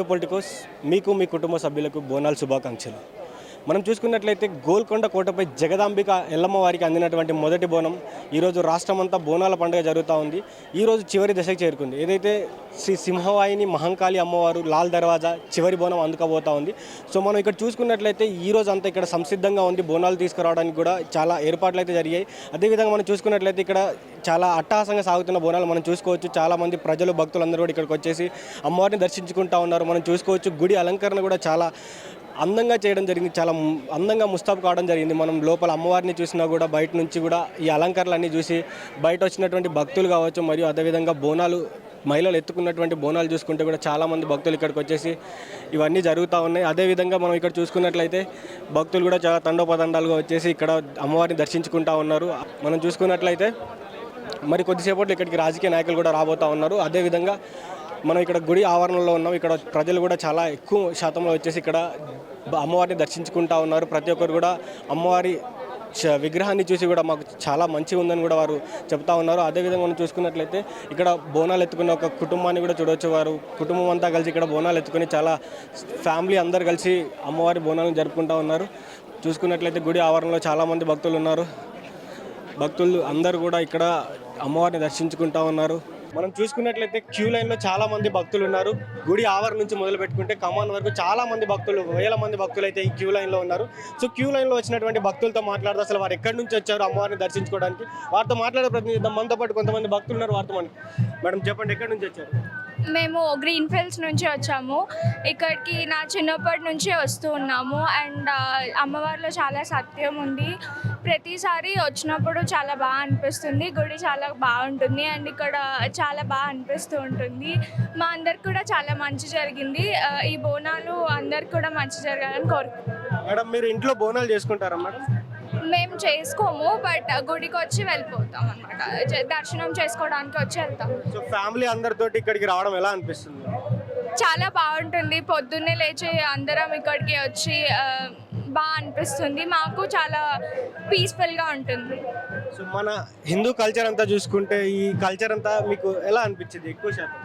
To Politicos మీకు మీ కుటుంబ సభ్యులకు బోనాల శుభాకాంక్షలు. మనం చూసుకున్నట్లయితే గోల్కొండ కోటపై జగదాంబిక ఎల్లమ్మ వారికి అందినటువంటి మొదటి బోనం. ఈరోజు రాష్ట్రమంతా బోనాల పండుగ జరుగుతూ ఉంది. ఈరోజు చివరి దశకు చేరుకుంది. ఏదైతే శ్రీ సింహవాయిని మహంకాళి అమ్మవారు లాల్ దర్వాజా చివరి బోనం అందుకోబోతా ఉంది. సో మనం ఇక్కడ చూసుకున్నట్లయితే ఈ రోజు అంతా ఇక్కడ సంసిద్ధంగా ఉంది బోనాలు తీసుకురావడానికి కూడా చాలా ఏర్పాట్లు అయితే జరిగాయి. అదేవిధంగా మనం చూసుకున్నట్లయితే ఇక్కడ చాలా అట్టహాసంగా సాగుతున్న బోనాలు మనం చూసుకోవచ్చు. చాలామంది ప్రజలు భక్తులందరూ కూడా ఇక్కడికి వచ్చేసి అమ్మవారిని దర్శించుకుంటా ఉన్నారు. మనం చూసుకోవచ్చు గుడి అలంకరణ కూడా చాలా అందంగా చేయడం జరిగింది. చాలా అందంగా ముస్తాబు కావడం జరిగింది. మనం లోపల అమ్మవారిని చూసినా కూడా బయట నుంచి కూడా ఈ అలంకరణలన్నీ చూసి బయట వచ్చినటువంటి భక్తులు కావచ్చు మరియు అదేవిధంగా బోనాలు మహిళలు ఎత్తుకున్నటువంటి బోనాలు చూసుకుంటే కూడా చాలామంది భక్తులు ఇక్కడికి వచ్చేసి ఇవన్నీ జరుగుతూ ఉన్నాయి. అదేవిధంగా మనం ఇక్కడ చూసుకున్నట్లయితే భక్తులు కూడా చాలా తండోపతండాలుగా వచ్చేసి ఇక్కడ అమ్మవారిని దర్శించుకుంటా ఉన్నారు. మనం చూసుకున్నట్లయితే మరి కొద్దిసేపట్లో ఇక్కడికి రాజకీయ నాయకులు కూడా రాబోతా ఉన్నారు. అదేవిధంగా మనం ఇక్కడ గుడి ఆవరణలో ఉన్నాం. ఇక్కడ ప్రజలు కూడా చాలా ఎక్కువ శాతంలో వచ్చేసి ఇక్కడ అమ్మవారిని దర్శించుకుంటా ఉన్నారు. ప్రతి ఒక్కరు కూడా అమ్మవారి చ- విగ్రహాన్ని చూసి కూడా మాకు చాలా మంచిగా ఉందని కూడా వారు చెప్తా ఉన్నారు. అదేవిధంగా మనం చూసుకున్నట్లయితే ఇక్కడ బోనాలు ఎత్తుకున్న ఒక కుటుంబాన్ని కూడా చూడవచ్చు వారు. కుటుంబం అంతా కలిసి ఇక్కడ బోనాలు ఎత్తుకుని చాలా ఫ్యామిలీ అందరు కలిసి అమ్మవారి బోనాలను జరుపుకుంటా ఉన్నారు. చూసుకున్నట్లయితే గుడి ఆవరణలో చాలామంది భక్తులు ఉన్నారు. భక్తులు అందరూ కూడా ఇక్కడ అమ్మవారిని దర్శించుకుంటా ఉన్నారు. మనం చూసుకున్నట్లయితే క్యూ లైన్లో చాలా మంది భక్తులు ఉన్నారు. గుడి ఆవర్ నుంచి మొదలు పెట్టుకుంటే కమాన్ వరకు చాలా మంది భక్తులు వేల మంది భక్తులు అయితే ఈ క్యూ లైన్లో ఉన్నారు. సో క్యూ లైన్లో వచ్చినటువంటి భక్తులతో మాట్లాడుతూ అసలు వారు ఎక్కడి నుంచి వచ్చారు అమ్మవారిని దర్శించుకోవడానికి వారితో మాట్లాడే ప్రతినిధి మనతో పాటు కొంతమంది భక్తులు ఉన్నారు. వారితో మనం మేడం చెప్పండి ఎక్కడి నుంచి వచ్చారు? మేము గ్రీన్ ఫీల్డ్స్ నుంచి వచ్చాము. ఇక్కడికి నా చిన్నప్పటి నుంచి వస్తూ ఉన్నాము. అండ్ అమ్మవారిలో చాలా సత్యం ఉంది. ప్రతిసారి వచ్చినప్పుడు చాలా బాగా అనిపిస్తుంది. గుడి చాలా బాగుంటుంది. అండ్ ఇక్కడ చాలా బాగా అనిపిస్తూ ఉంటుంది. మా అందరికి కూడా చాలా మంచి జరిగింది. ఈ బోనాలు అందరికి కూడా మంచి జరగాలని కోరుకుంటున్నాను మేడం మీరు ఇంట్లో బోనాలు చేసుకుంటారా మేడం? మేము చేసుకోము బట్ గుడికి వచ్చి వెళ్ళిపోతాం అనమాట దర్శనం చేసుకోవడానికి వచ్చి వెళ్తాం. సో ఫ్యామిలీ అందరితోటి ఇక్కడికి రావడం ఎలా అనిపిస్తుంది? చాలా బాగుంటుంది. పొద్దున్నే లేచి అందరం ఇక్కడికి వచ్చి బాగా అనిపిస్తుంది. మాకు చాలా పీస్ఫుల్గా ఉంటుంది. సో మన హిందూ కల్చర్ అంతా చూసుకుంటే ఈ కల్చర్ అంతా మీకు ఎలా అనిపించింది? ఎక్కువ శాతం?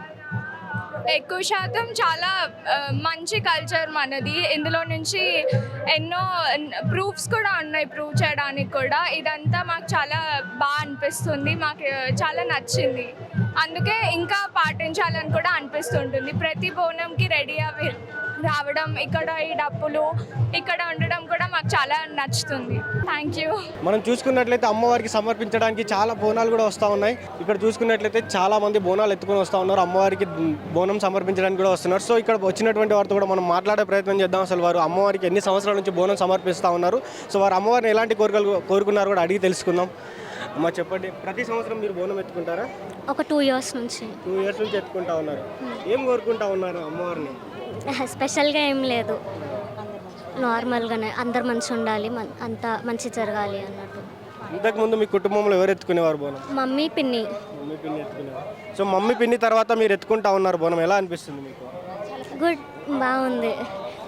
ఎక్కువ శాతం చాలా మంచి కల్చర్ మనది. ఇందులో నుంచి ఎన్నో ప్రూఫ్స్ కూడా ఉన్నాయి. ప్రూవ్ చేయడానికి కూడా. ఇదంతా మాకు చాలా బాగా అనిపిస్తుంది. మాకు చాలా నచ్చింది. అందుకే ఇంకా పాటించాలని కూడా అనిపిస్తుంటుంది. ప్రతి బోనంకి రెడీ అవి రావడం ఇక్కడ ఈ డప్పులు ఇక్కడ ఉండడం కూడా మాకు చాలా నచ్చుతుంది. థ్యాంక్ యూ మనం చూసుకున్నట్లయితే అమ్మవారికి సమర్పించడానికి చాలా బోనాలు కూడా వస్తూ ఉన్నాయి. ఇక్కడ చూసుకున్నట్లయితే చాలా మంది బోనాలు ఎత్తుకొని వస్తూ ఉన్నారు. అమ్మవారికి బోనం సమర్పించడానికి కూడా వస్తున్నారు. సో ఇక్కడ వచ్చినటువంటి వారితో కూడా మనం మాట్లాడే ప్రయత్నం చేద్దాం. అసలు వారు అమ్మవారికి ఎన్ని సంవత్సరాల నుంచి బోనం సమర్పిస్తూ ఉన్నారు. సో వారు అమ్మవారిని ఎలాంటి కోరికలు కోరుకున్నారు కూడా అడిగి తెలుసుకుందాం. అమ్మ చెప్పండి. ప్రతి సంవత్సరం మీరు బోనం ఎత్తుకుంటారా? ఒక టూ ఇయర్స్ నుంచి. టూ ఇయర్స్ నుంచి ఎత్తుకుంటా ఉన్నారు. ఏం కోరుకుంటా ఉన్నారు అమ్మవారిని? స్పెషల్గా ఏం లేదు. నార్మల్గానే అందరు మంచి ఉండాలి అంతా మంచి జరగాలి అన్నట్టు. ఇంతకుముందు మీ కుటుంబంలో ఎవరు ఎత్తుకునేవారు బోనం? మమ్మీ పిన్ని. మమ్మీ పిన్ని ఎత్తుకునేవారు. సో మమ్మీ పిన్ని తర్వాత మీరు ఎత్తుకుంటా ఉన్నారు బోనం. ఎలా అనిపిస్తుంది మీకు? గుడ్ బాగుంది.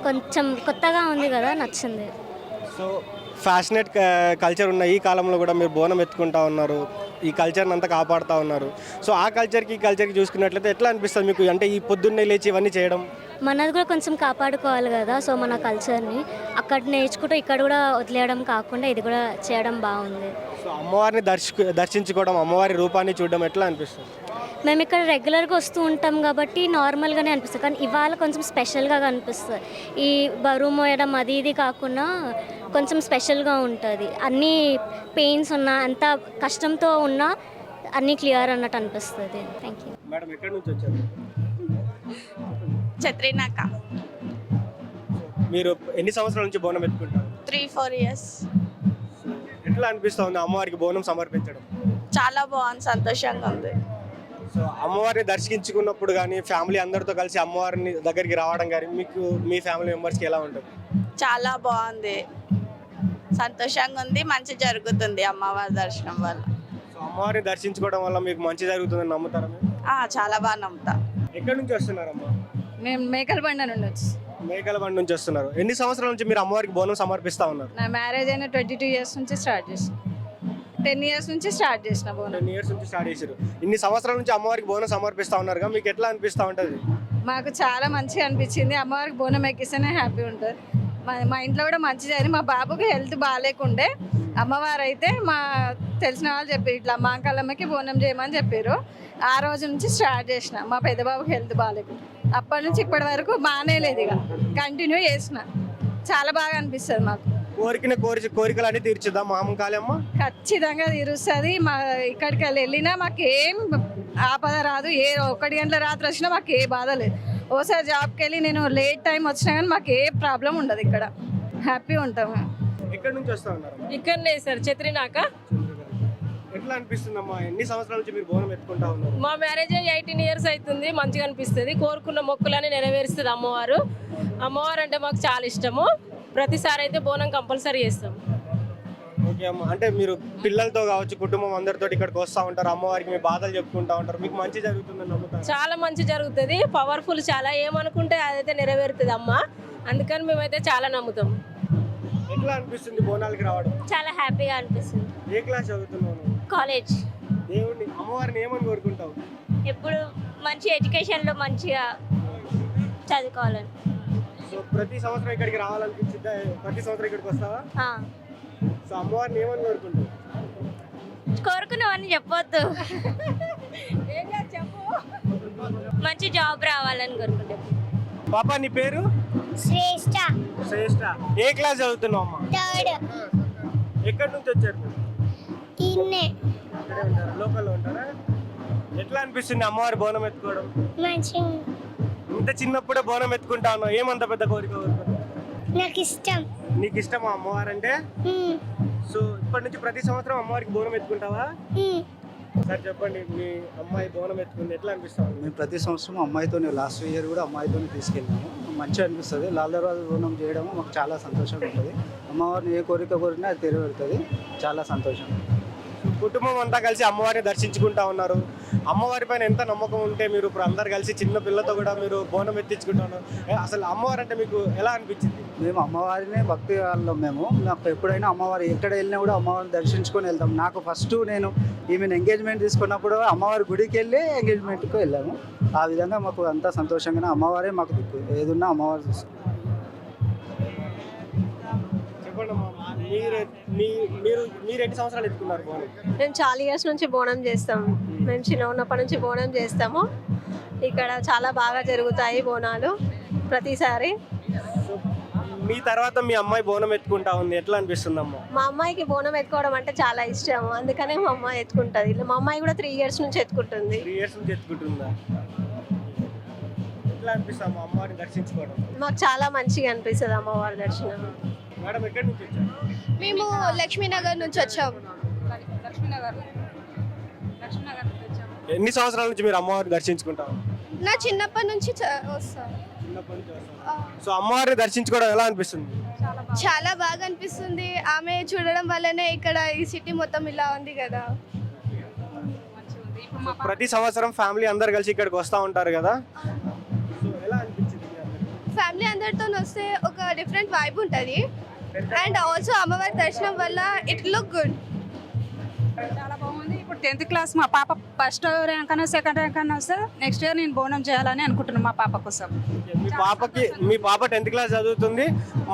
కొంచెం కొత్తగా ఉంది కదా నచ్చింది. సో ఫ్యాషనేట్ కల్చర్ ఉన్న ఈ కాలంలో కూడా మీరు బోనం ఎత్తుకుంటా ఉన్నారు. ఈ కల్చర్ని అంతా కాపాడుతూ ఉన్నారు. సో ఆ కల్చర్కి ఈ కల్చర్కి చూసుకున్నట్లయితే ఎట్లా అనిపిస్తుంది మీకు? అంటే ఈ పొద్దున్నే లేచి ఇవన్నీ చేయడం? మనది కూడా కొంచెం కాపాడుకోవాలి కదా సో మన కల్చర్ని. అక్కడ నేర్చుకుంటూ ఇక్కడ కూడా వదిలేయడం కాకుండా ఇది కూడా చేయడం బాగుంది. సో అమ్మవారిని దర్శకు దర్శించుకోవడం అమ్మవారి రూపాన్ని చూడడం ఎట్లా అనిపిస్తుంది? మేము ఇక్కడ రెగ్యులర్గా వస్తూ ఉంటాం కాబట్టి నార్మల్గానే అనిపిస్తుంది. కానీ ఇవాళ కొంచెం స్పెషల్గా కనిపిస్తుంది. ఈ బరువు మోయడం అది ఇది కాకుండా కొంచెం స్పెషల్గా ఉంటుంది. అన్ని పెయిన్స్ ఉన్నా అంత కష్టంతో ఉన్నా అన్నీ క్లియర్ అన్నట్టు అనిపిస్తుంది. థ్యాంక్ యూ మేడం ఎక్కడి నుంచి వచ్చారు? చత్రినాక మీరు ఎన్ని సంవత్సరాల నుంచి బోనం ఎత్తుకుంటారు త్రీ ఫోర్ ఇయర్స్. ఎట్లా అనిపిస్తుంది అమ్మవారికి బోనం సమర్పించడం? చాలా బాగుంది సంతోషంగా ఉంది. సో అమ్మవారిని దర్శించుకున్నప్పుడు కానీ ఫ్యామిలీ అందరితో కలిసి అమ్మవారిని దగ్గరికి రావడం కానీ మీకు మీ ఫ్యామిలీ మెంబర్స్కి ఎలా ఉంటుంది? చాలా బాగుంది. సంతోషంగా ఉంది మంచి జరుగుతుంది అమ్మవారి దర్శనం వల్ల. సో అమ్మవారిని దర్శించుకోవడం వల్ల మీకు మంచి జరుగుతుందని నమ్ముతారా మీరు? ఆ, చాలా బాగా నమ్ముతా. ఎక్కడి నుంచి వస్తున్నారమ్మా మేము మేకల బండ నుండి వచ్చి. మేకల బండి నుంచి వస్తున్నారు. ఎన్ని సంవత్సరాల నుంచి మీరు అమ్మవారికి బోనం సమర్పిస్తా ఉన్నారు? నా మ్యారేజ్ అయిన ట్వంటీ టూ ఇయర్స్ నుంచి స్టార్ట్ చేసిన. టెన్ ఇయర్స్ నుంచి స్టార్ట్ చేసిన బోనం. టెన్ ఇయర్స్ నుంచి స్టార్ట్ చేశారు. ఇన్ని సంవత్సరాల నుంచి అమ్మవారికి బోనం సమర్పిస్తా ఉన్నారుగా మీకు ఎట్లా అనిపిస్తా ఉంటుంది? మాకు చాలా మంచిగా అనిపించింది. అమ్మవారికి బోనం ఎక్కిస్తేనే హ్యాపీ ఉంటుంది. మా మా ఇంట్లో కూడా మంచి జరిగింది. మా బాబుకి హెల్త్ బాగాలేకుండే. అమ్మవారు అయితే మా తెలిసిన వాళ్ళు చెప్పారు ఇట్లా మాంకాలమ్మకి బోనం చేయమని చెప్పారు. ఆ రోజు నుంచి స్టార్ట్ చేసిన. మా పెద్ద బాబుకి హెల్త్ బాగాలేకుండా అప్పటి నుంచి ఇప్పటి వరకు బాగానే లేదు ఇక. కంటిన్యూ చేసిన. చాలా బాగా అనిపిస్తుంది మాకు. కోరికన కోరి కోరికలన్నీ తీర్చుద్దాం మామకాలమ్మ ఖచ్చితంగా తీరుస్తుంది. మా ఇక్కడికి వెళ్ళి వెళ్ళినా మాకు ఏం ఆపద రాదు. ఏ ఒకటి గంటల రాత్రి వచ్చినా మాకు ఏ బాధ లేదు. ఓసారి జాబ్కి వెళ్ళి నేను లేట్ టైం వచ్చినా కానీ మాకు ఏ ప్రాబ్లం ఉండదు ఇక్కడ. హ్యాపీ ఉంటాము. ఎక్కడి నుంచి వస్తా ఉన్నారు ఇక్కడనే సార్ చెత్రినాక. ఎట్లా అనిపిస్తుందమ్మా? ఎన్ని సంవత్సరాల నుంచి మీరు బోనం ఎత్తుకుంటా ఉన్నారు? మా మ్యారేజ్ ఎయిటీన్ ఇయర్స్ అవుతుంది మంచిగా అనిపిస్తుంది. కోరుకున్న మొక్కులని నెరవేరుస్తుంది అమ్మవారు. అమ్మవారు అంటే మాకు చాలా ఇష్టము. ప్రతిసారి అయితే బోనం కంపల్సరీ చేస్తాం. ఓకే అమ్మ. అంటే మీరు పిల్లలతో కావచ్చు కుటుంబం అందరితో ఇక్కడికి వస్తూ ఉంటారు అమ్మవారికి మీ బాధలు చెప్పుకుంటా ఉంటారు. మీకు మంచి జరుగుతుందని నమ్ముతారు? చాలా మంచి జరుగుతుంది. పవర్ఫుల్ చాలా. ఏమనుకుంటే అదైతే నెరవేరుతుంది అమ్మ. అందుకని మేమైతే చాలా నమ్ముతాం. ఎట్లా అనిపిస్తుంది బోనాలకి రావడం? చాలా హ్యాపీగా అనిపిస్తుంది. ఏ క్లాస్ చదువుతున్నావు నువ్వు? కాలేజ్. దేవుడిని అమ్మవారిని ఏమని కోరుకుంటావు? ఎప్పుడు మంచి ఎడ్యుకేషన్లో మంచిగా చదువుకోవాలని. సో ప్రతి సంవత్సరం ఇక్కడికి రావాలనిపించిందా ప్రతి సంవత్సరం ఇక్కడికి వస్తావా? సో అమ్మవారిని ఏమని కోరుకుంటావు? కోరుకున్నామని చెప్పొద్దు. మంచి జాబ్ రావాలని కోరుకుంటాం. పాపా నీ పేరు? శ్రేష్ట. శ్రేష్ట. ఏ క్లాస్ చదువుతున్నావు అమ్మా? థర్డ్. ఎక్కడి నుంచి వచ్చారు? ఇన్నే. ఇక్కడే ఉంటారా? లోకల్లో ఉంటారా? ఎట్లా అనిపిస్తుంది అమ్మవారి బోనం ఎత్తుకోవడం? మంచి ఇంత చిన్నప్పుడే బోనం ఎత్తుకుంటా ఉన్నావు. ఏమంత పెద్ద కోరిక కోరుకున్నావు నాకు ఇష్టం నీకు ఇష్టమా అమ్మవారు అంటే సో ఇప్పటి నుంచి ప్రతి సంవత్సరం అమ్మవారికి బోనం ఎత్తుకుంటావా? సార్ చెప్పండి మీ అమ్మాయి బోనం ఎత్తుకుంది ఎట్లా అనిపిస్తుంది? మేము ప్రతి సంవత్సరం అమ్మాయితోనే లాస్ట్ ఇయర్ కూడా అమ్మాయితోనే తీసుకెళ్ళాము మంచిగా అనిపిస్తుంది. లాల్ దర్వాజ బోనం చేయడం మాకు చాలా సంతోషంగా ఉంటుంది. అమ్మవారిని ఏ కోరిక కోరినా అది తెరవేరుతుంది చాలా సంతోషం. కుటుంబం అంతా కలిసి అమ్మవారిని దర్శించుకుంటా ఉన్నారు. అమ్మవారి పైన ఎంత నమ్మకం ఉంటే మీరు ఇప్పుడు అందరు కలిసి చిన్న పిల్లతో కూడా మీరు బోనం ఎత్తించుకుంటాను అసలు అమ్మవారు అంటే మీకు ఎలా అనిపించింది? మేము అమ్మవారినే భక్తి వాళ్ళం మేము. నాకు ఎప్పుడైనా అమ్మవారు ఎక్కడ వెళ్ళినా కూడా అమ్మవారిని దర్శించుకొని వెళ్తాం. నాకు ఫస్ట్ నేను ఈమెను ఎంగేజ్మెంట్ తీసుకున్నప్పుడు అమ్మవారి గుడికి వెళ్ళి ఎంగేజ్మెంట్కి వెళ్ళాము. ఆ విధంగా మాకు అంతా సంతోషంగానే అమ్మవారే మాకు దిక్కు. ఏదున్నా అమ్మవారు చూస్తాం మీరు మీ మీరు మీరు ఎన్ని సంవత్సరాలు ఎత్తుకున్నారు బోనం మేము చాలా ఇయర్స్ నుంచి బోనం చేస్తాం. మేము చిన్న ఉన్నప్పటి నుంచి బోనం చేస్తాము. ఇక్కడ చాలా బాగా జరుగుతాయి బోనాలు ప్రతిసారి. మీ తర్వాత మీ అమ్మాయి బోనం ఎత్తుకుంటా ఉంది. ఎట్లా అనిపిస్తుంది అమ్మ? మా అమ్మాయికి బోనం ఎత్తుకోవడం అంటే చాలా ఇష్టం. అందుకనే మా అమ్మాయి ఎత్తుకుంటుంది. మా అమ్మాయి కూడా త్రీ ఇయర్స్ నుంచి ఎత్తుకుంటుంది. త్రీ ఇయర్స్ నుంచి ఎత్తుకుంటుందా? ఎట్లా అనిపిస్తుంది అమ్మ అమ్మవారిని దర్శించుకోవడం? మాకు చాలా మంచిగా అనిపిస్తుంది అమ్మవారి దర్శనం. మేడం ఎక్కడి నుంచి వచ్చారు? మేము లక్ష్మీనగర్ నుంచి వచ్చాము లక్ష్మీనగర్ లక్ష్మీనగర్ నుంచి వచ్చాము. ఎన్ని సంవత్సరాల నుంచి మీరు అమ్మవారిని దర్శించుకుంటారు? నా చిన్నప్పటి నుంచి? సో అమ్మవారిని దర్శించుకోవడం ఎలా అనిపిస్తుంది? చాలా బాగా అనిపిస్తుంది. ఆమె చూడడం వల్లనే ఇక్కడ ఈ సిటీ మొత్తం ఇలా ఉంది కదా. ప్రతి సంవత్సరం ఫ్యామిలీ అందరు కలిసి ఇక్కడికి వస్తూ ఉంటారు కదా? సో ఎలా అనిపించింది? మీ అందరికీ? ఫ్యామిలీ అందరితో వస్తే ఒక డిఫరెంట్ వైబ్ ఉంటుంది. అండ్ ఆల్సో అమ్మవారి దర్శనం వల్ల ఇట్ లుక్ గుడ్ చాలా బాగుంది. ఇప్పుడు టెన్త్ క్లాస్ మా పాప ఫస్ట్ ర్యాంక్ అన్నా సెకండ్ ర్యాంక్ అన్నా వస్తే నెక్స్ట్ ఇయర్ నేను బోనం చేయాలని అనుకుంటున్నాను మా పాప కోసం. మీ పాపకి మీ పాప టెన్త్ క్లాస్ చదువుతుంది.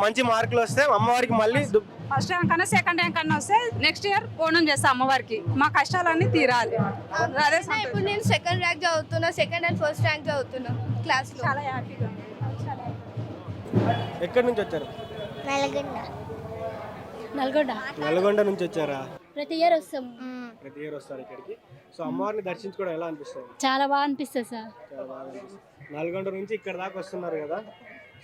మంచి మార్కులు వస్తే అమ్మవారికి మళ్ళీ ఫస్ట్ ర్యాంక్ అన్నా సెకండ్ ర్యాంక్ అన్నా వస్తే నెక్స్ట్ ఇయర్ బోనం చేస్తాం అమ్మవారికి. మా కష్టాలన్నీ తీరాలి. అదే ఇప్పుడు నేను సెకండ్ ర్యాంక్ చదువుతున్నా సెకండ్ అండ్ ఫస్ట్ ర్యాంక్ చదువుతున్నా క్లాస్లో చాలా హ్యాపీగా ఉంది. ఎక్కడి నుంచి వచ్చారు? నల్గొండ. నల్గొండ? నల్గొండ నుంచి వచ్చారా? ప్రతి ఇయర్ వస్తాం. ప్రతి ఇయర్ వస్తారు ఇక్కడికి. సో అమ్మవారిని దర్శించుకోవడం ఎలా అనిపిస్తుంది? చాలా బాగా అనిపిస్తుంది సార్. చాలా బాగా అనిపిస్తుంది. నల్గొండ నుంచి ఇక్కడ దాకా వస్తున్నారు కదా.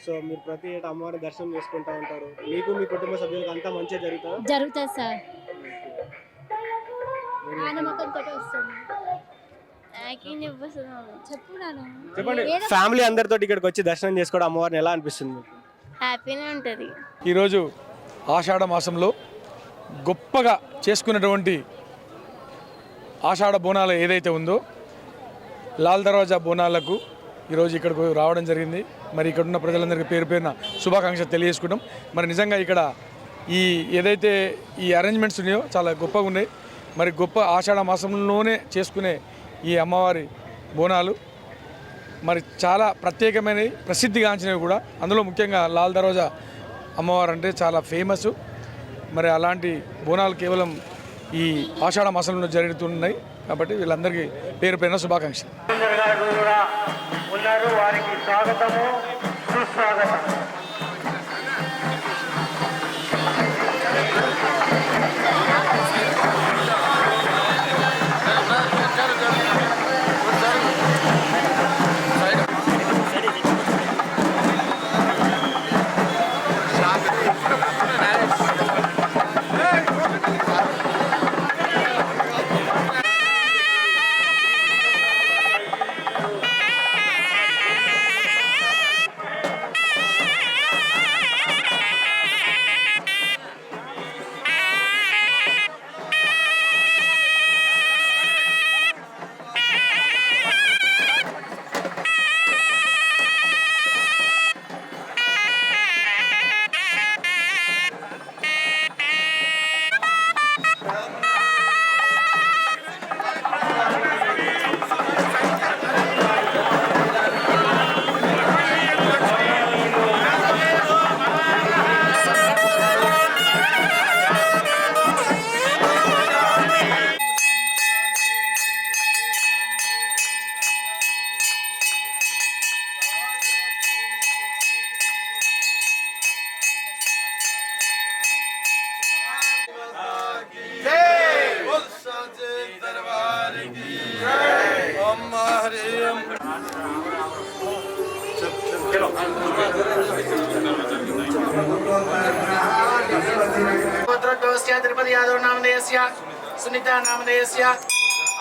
సో మీరు ప్రతి ఏటా అమ్మవారిని దర్శనం చేసుకుంటా ఉంటారు. మీకు మీ కుటుంబ సభ్యులకు అంతా మంచిగా జరుగుతుందా? జరుగుతుంది సార్. చెప్పండి. ఫ్యామిలీ అందరితో ఇక్కడికి వచ్చి దర్శనం చేసుకోవడం అమ్మవారిని ఎలా అనిపిస్తుంది మీకు? హ్యాపీనే ఉంటుంది. ఈరోజు ఆషాఢ మాసంలో గొప్పగా చేసుకున్నటువంటి ఆషాఢ బోనాలు ఏదైతే ఉందో లాల్ దర్వాజా బోనాలకు ఈరోజు ఇక్కడికి రావడం జరిగింది. మరి ఇక్కడ ఉన్న ప్రజలందరికీ పేరు పేరున శుభాకాంక్షలు తెలియజేసుకుంటాం మరి నిజంగా ఇక్కడ ఈ ఏదైతే ఈ అరేంజ్మెంట్స్ ఉన్నాయో చాలా గొప్పగా ఉన్నాయి. మరి గొప్ప ఆషాఢ మాసంలోనే చేసుకునే ఈ అమ్మవారి బోనాలు మరి చాలా ప్రత్యేకమైనవి ప్రసిద్ధిగాంచినవి కూడా. అందులో ముఖ్యంగా లాల్ దర్వాజా అమ్మవారు అంటే చాలా ఫేమస్. మరి అలాంటి బోనాలు కేవలం ఈ ఆషాఢ మాసంలో జరుగుతున్నాయి కాబట్టి వీళ్ళందరికీ పేరు పైన శుభాకాంక్షలు. ఉన్నారు. వారికి స్వాగతము సుస్వాగతం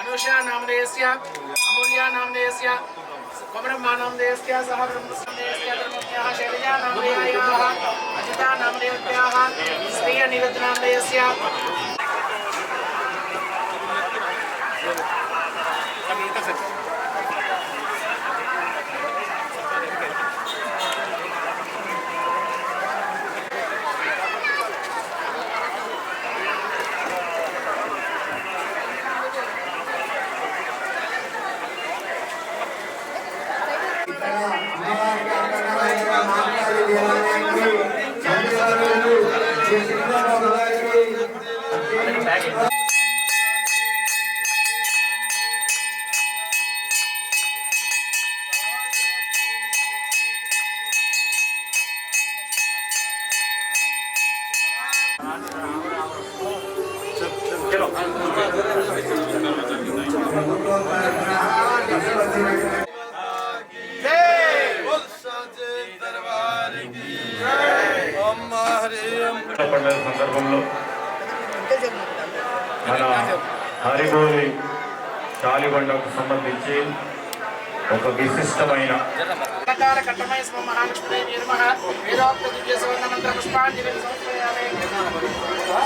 అనూషా నామధేయస్య అమూల్యా నామధేయస్య కొమరమ్మా నామధేయస్య సహ బ్రహ్మస్య ధర్మజ్ఞా శైలజా నామధేయాయాః అజితా నామధేయత్యాః స్త్రీయ నిరుద్నామధేయస్య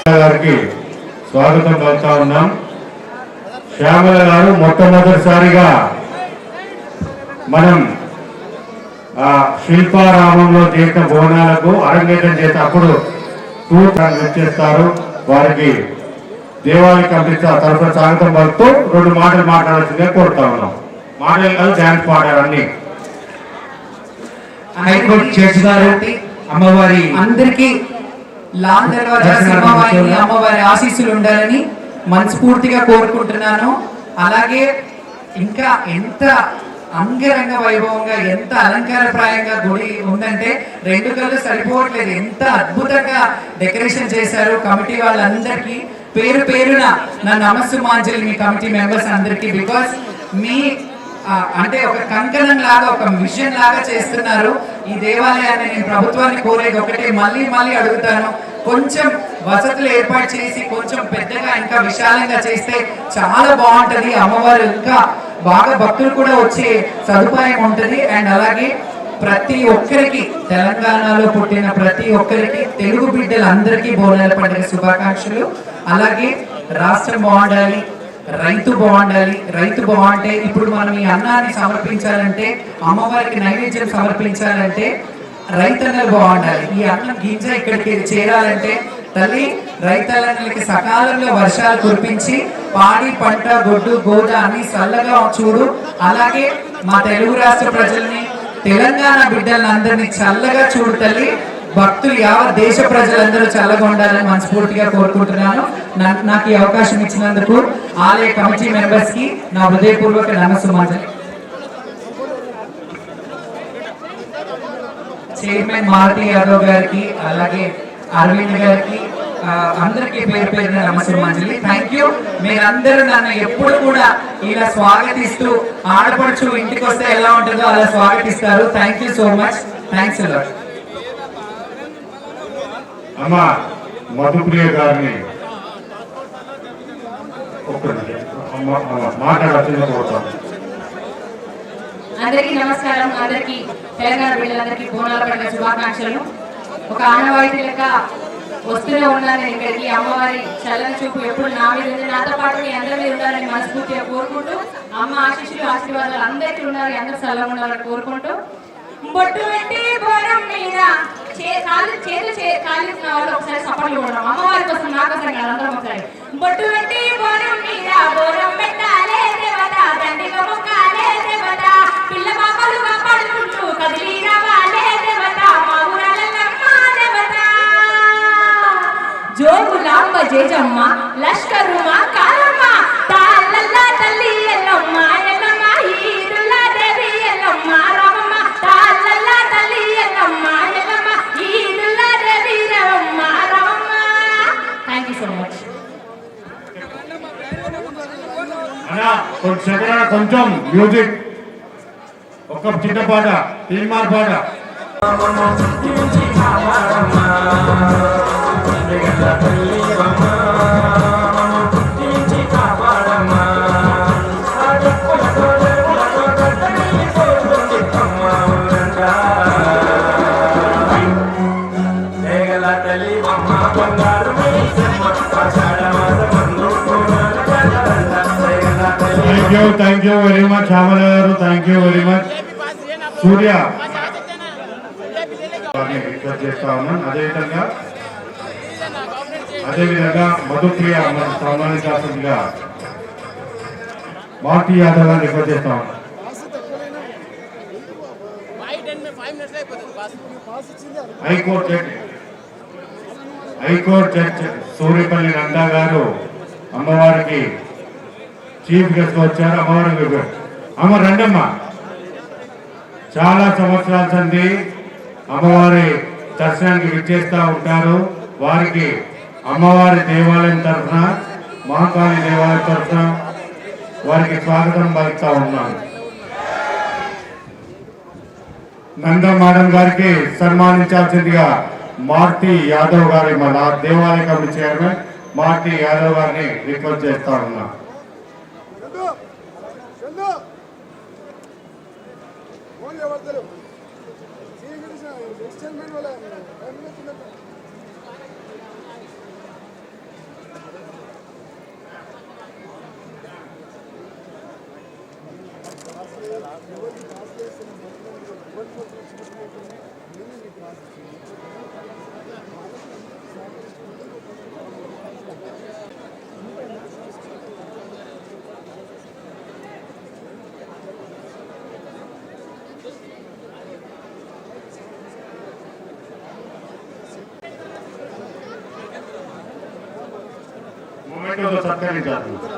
గారికి స్వాగతం పలుకుతా ఉన్నాం. శ్యామల గారు మొట్టమొదటిసారిగా మనం ఆ శిల్పారామంలో చేసిన బోనాలకు అరంగేట్రం చేస్తే అప్పుడు టూర్ వచ్చేస్తారు. వారికి దేవాలయ కమిటీ తరఫున స్వాగతం పలుకుతూ రెండు మాటలు మాట్లాడాల్సిందిగా కోరుతా ఉన్నాం. మాటలు కాదు డ్యాన్స్ పాడారు అన్ని. హైకోర్టు జడ్జి గారు అమ్మవారి అందరికీ సింహవాహిని అమ్మవారి ఆశీస్సులు ఉండాలని మనస్ఫూర్తిగా కోరుకుంటున్నాను. అలాగే ఇంకా ఎంత అంగరంగ వైభవంగా ఎంత అలంకారప్రాయంగా గుడి ఉందంటే రెండు కళ్ళు సరిపోవట్లేదు. ఎంత అద్భుతంగా డెకరేషన్ చేశారు కమిటీ వాళ్ళందరికీ. పేరు పేరున నా నమస్సు మాంజలి మీ కమిటీ మెంబర్స్ అందరికీ బికాస్ మీ అంటే ఒక కంకణం లాగా ఒక మిషన్ లాగా చేస్తున్నారు. ఈ దేవాలయాన్ని నేను ప్రభుత్వాన్ని కోరేది ఒకటే మళ్ళీ మళ్ళీ అడుగుతాను. కొంచెం వసతులు ఏర్పాటు చేసి కొంచెం పెద్దగా ఇంకా విశాలంగా చేస్తే చాలా బాగుంటది. అమ్మవారు ఇంకా బాగా భక్తులు కూడా వచ్చే సదుపాయం ఉంటుంది. అండ్ అలాగే ప్రతి ఒక్కరికి తెలంగాణలో పుట్టిన ప్రతి ఒక్కరికి తెలుగు బిడ్డలందరికీ బోనాల పండుగ శుభాకాంక్షలు. అలాగే రాష్ట్రం బాగుండాలి. రైతు బాగుండాలి రైతు బాగుంటే ఇప్పుడు మనం ఈ అన్నాన్ని సమర్పించాలంటే అమ్మవారికి నైవేద్యం సమర్పించాలంటే రైతన్నలు బాగుండాలి ఈ అన్నం గింజ ఇక్కడికి చేరాలంటే తల్లి రైతన్నలకి సకాలంలో వర్షాలు కురిపించి పాడి పంట గొడ్డు గోద అన్ని చల్లగా చూడు. అలాగే మా తెలుగు రాష్ట్ర ప్రజల్ని తెలంగాణ బిడ్డలందరినీ చల్లగా చూడు తల్లి. భక్తులు యావత్ దేశ ప్రజలందరూ చల్లగా ఉండాలని మనస్ఫూర్తిగా కోరుకుంటున్నాను. నాకు ఈ అవకాశం ఇచ్చినందుకు ఆలయ కమిటీ మెంబర్స్కి నా హృదయపూర్వక నమస్సుమాంజలి చైర్మన్ మారుతి యాదవ్ గారికి అలాగే అరవింద్ గారికి అందరికీ పేరు పేరున నమస్కారం థ్యాంక్ యూ మీరందరూ నన్ను ఎప్పుడు కూడా ఇలా స్వాగతిస్తూ ఆడపడుచు ఇంటికి వస్తే ఎలా ఉంటుందో అలా స్వాగతిస్తారు. Thank you so much thanks a lot అమ్మ మధుప్రియ గారిని మాట్లాడాల్సింది కోరుతాను అందరికీ నమస్కారం. అందరికీ తెలంగాణ బిడ్డలందరికీ బోనాల పండుగ శుభాకాంక్షలు. ఒక ఆనవాయితీ లెక్క వస్తూనే ఉన్నాను ఇక్కడికి అమ్మవారి చల్లని చూపు ఎప్పుడు నా మీద ఉంది. నాతో పాటు మీ అందరి మీద ఉండాలని మనస్ఫూర్తిగా కోరుకుంటూ అమ్మ ఆశీస్సులు ఆశీర్వాదాలు అందరికీ ఉండాలి. అందరూ చల్లగా ఉండాలని కోరుకుంటూ బొట్టు పెట్టి బోరం మీద చే- కాళ్ళు చేతులు చే- వాళ్ళు ఒకసారి సపోర్ట్ ఇవ్వడం అమ్మవారి కోసం నా కోసం కాదు అందరం ఒకసారి. బొట్టు పెట్టి బోరం మీద బోరం పెట్టాలే దేవత తండ్రిగా మొక్కాలే దేవత. పిల్ల పాపలు కాపాడుకుంటూ కదిలి రావాలే దేవత. మా ఊరాలమ్మ దేవత. జోగులాంబ జేజమ్మ లష్కరుమ సెకండ్ కొంచెం కొంచెం మ్యూజిక్. ఒక చిన్న పాట తీర్మార్ పాట. Thank you thank you very much Shyamala garu thank you very much Surya request చేస్తా ఉన్నాను అదేవిధంగా అదేవిధంగా మధుప్రియ మన మనం సన్మానించాల్సిందిగా మార్టీ యాదవ్ గారిని రిక్వెస్ట్ చేస్తా ఉన్నాను high court judge. High court judge Suryapalli Nanda garu అమ్మవారికి చీఫ్ గెస్ట్ వచ్చారు అమ్మవారికి అమ్మ రండమ్మ. చాలా సంవత్సరాల సంది అమ్మవారి దర్శనానికి విచ్చేస్తూ ఉంటారు. వారికి అమ్మవారి దేవాలయం తరఫున మహాకాళి దేవాలయం తరఫున వారికి స్వాగతం పలుకుతా ఉన్నాను. నంద మేడం గారికి సన్మానించాల్సిందిగా మార్తి యాదవ్ గారి మన దేవాలయ కమిటీ చైర్మన్ మార్తి యాదవ్ గారిని రిక్వెస్ట్ చేస్తా ఉన్నా మొమెంటోతో సత్కరించారు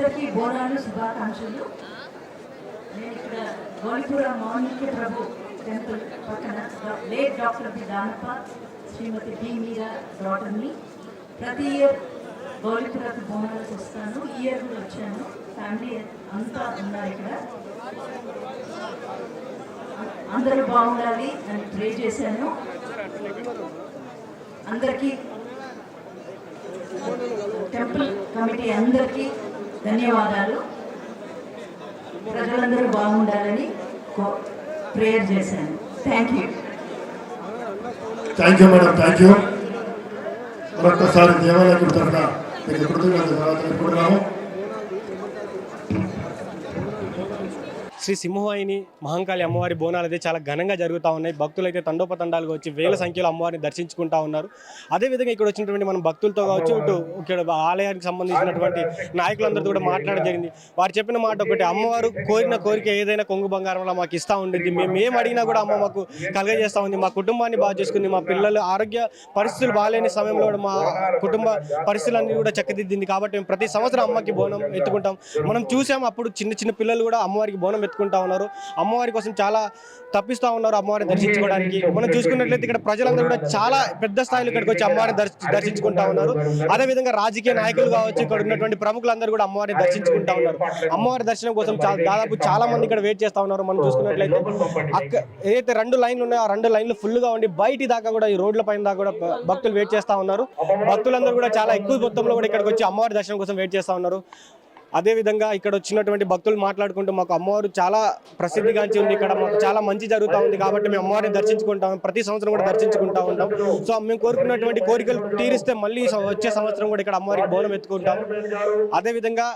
అందరికీ బోనాలు శుభాకాంక్షలు. నేను ఇక్కడ గోలిపూర మౌనిక్య ప్రభు టెంపుల్ పక్కన late doctor B Danappa Shrimati B Meera డాటర్ని. ప్రతి ఇయర్ గోలిపురకు బోనాలకు వస్తాను ఈ ఇయర్ కూడా వచ్చాను. ఫ్యామిలీ అంతా ఉన్నారు ఇక్కడ. అందరూ బాగుండాలి అని ప్రే చేశాను. అందరికీ టెంపుల్ కమిటీ అందరికీ ధన్యవాదాలు. ప్రజలందరూ బాగుండాలని ప్రేయర్ చేశాను. Thank you. Thank you madam thank you. మరొకసారి దేవాలయం తరఫున మీకు కృతజ్ఞతలు శ్రీ సింహవాహిని మహంకాళి అమ్మవారి బోనాలు అయితే చాలా ఘనంగా జరుగుతూ ఉన్నాయి. భక్తులు అయితే తండోపతండాలుగా వచ్చి వేల సంఖ్యలో అమ్మవారిని దర్శించుకుంటా ఉన్నారు. అదేవిధంగా ఇక్కడ వచ్చినటువంటి మన భక్తులతో కావచ్చు ఇటు ఇక్కడ ఆలయానికి సంబంధించినటువంటి నాయకులందరితో కూడా మాట్లాడడం జరిగింది. వారు చెప్పిన మాట ఒకటి అమ్మవారు కోరిన కోరిక ఏదైనా కొంగు బంగారంలో మాకు ఇస్తూ ఉండింది. మేము ఏం అడిగినా కూడా అమ్మ మాకు కలగజేస్తూ ఉంది. మా కుటుంబాన్ని బాగా చేసుకుంది. మా పిల్లలు ఆరోగ్య పరిస్థితులు బాగాలేని సమయంలో కూడా మా కుటుంబ పరిస్థితులన్నీ కూడా చక్కదిద్దింది. కాబట్టి మేము ప్రతి సంవత్సరం అమ్మకి బోనం ఎత్తుకుంటాం. మనం చూసాం అప్పుడు చిన్న చిన్న పిల్లలు కూడా అమ్మవారికి బోనం ఎత్తుకుంటా ఉన్నారు. అమ్మవారి కోసం చాలా తప్పిస్తూ ఉన్నారు అమ్మవారిని దర్శించుకోవడానికి. మనం చూసుకున్నట్లయితే ఇక్కడ ప్రజలందరూ కూడా చాలా పెద్ద స్థాయిలో ఇక్కడికి వచ్చి అమ్మవారిని దర్శించుకుంటా ఉన్నారు. అదేవిధంగా రాజకీయ నాయకులు కావచ్చు ఇక్కడ ఉన్నటువంటి ప్రముఖులందరూ కూడా అమ్మవారిని దర్శించుకుంటా ఉన్నారు. అమ్మవారి దర్శనం కోసం దాదాపు చాలా మంది ఇక్కడ వెయిట్ చేస్తా ఉన్నారు. మనం చూసుకున్నట్లయితే అక్క ఏదైతే రెండు లైన్లు ఉన్నాయో ఆ రెండు లైన్లు ఫుల్గా ఉండి బయటి దాకా కూడా ఈ రోడ్ల పైన దాకా కూడా భక్తులు వెయిట్ చేస్తా ఉన్నారు. భక్తులందరూ కూడా చాలా ఎక్కువ మొత్తంలో కూడా ఇక్కడికి వచ్చి అమ్మవారి దర్శనం కోసం వెయిట్ చేస్తా ఉన్నారు. అదేవిధంగా ఇక్కడ వచ్చినటువంటి భక్తులు మాట్లాడుకుంటూ మాకు అమ్మవారు చాలా ప్రసిద్ధిగాంచి ఉంది. ఇక్కడ మాకు చాలా మంచి జరుగుతూ ఉంది కాబట్టి మేము అమ్మవారిని దర్శించుకుంటాం. ప్రతి సంవత్సరం కూడా దర్శించుకుంటూ ఉంటాం. సో మేము కోరుకున్నటువంటి కోరికలు తీరిస్తే మళ్ళీ వచ్చే సంవత్సరం కూడా ఇక్కడ అమ్మవారికి బోనం ఎత్తుకుంటాం. అదేవిధంగా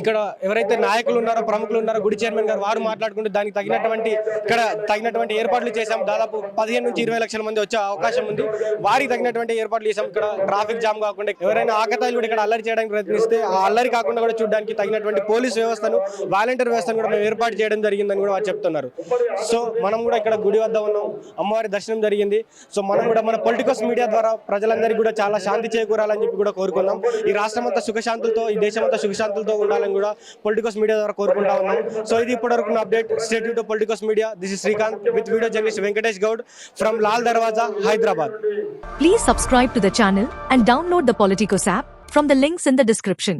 ఇక్కడ ఎవరైతే నాయకులు ఉన్నారో ప్రముఖులు ఉన్నారో గుడి చైర్మన్ గారు వారు మాట్లాడుకుంటూ దానికి తగినటువంటి ఇక్కడ తగినటువంటి ఏర్పాట్లు చేశాం. దాదాపు పదిహేను నుంచి ఇరవై లక్షల మంది వచ్చే అవకాశం ఉంది. వారికి తగినటువంటి ఏర్పాట్లు చేశాం. ఇక్కడ ట్రాఫిక్ జామ్ కాకుండా ఎవరైనా ఆకతాయిలు కూడా ఇక్కడ అల్లరి చేయడానికి ప్రయత్నిస్తే ఆ అల్లరి కాకుండా కూడా చూడడానికి తగినటువంటి పోలీస్ వ్యవస్థను వాలంటీర్ వ్యవస్థను కూడా మేము ఏర్పాటు చేయడం జరిగిందని కూడా వారు చెప్తున్నారు. సో మనం కూడా ఇక్కడ గుడి వద్ద ఉన్నాం. అమ్మవారి దర్శనం జరిగింది. సో మనం కూడా మన పొలిటికల్స్ మీడియా ద్వారా ప్రజలందరికీ కూడా చాలా శాంతి చేకూరాలని చెప్పి కూడా కోరుకుందాం. ఈ రాష్ట్రం అంతా సుఖశాంతులతో ఈ దేశం అంతా సుఖశాంతులతో ఉండాలని కూడా పొలిటికల్స్ మీడియా ద్వారా కోరుకుంటా ఉన్నాం. సో ఇది ఇప్పటివరకు update. State to politicals media this is Srikanth with video journalist Venkatesh Goud from Lal Darwaza Hyderabad please subscribe to the channel and download the Politicos app from the links in the description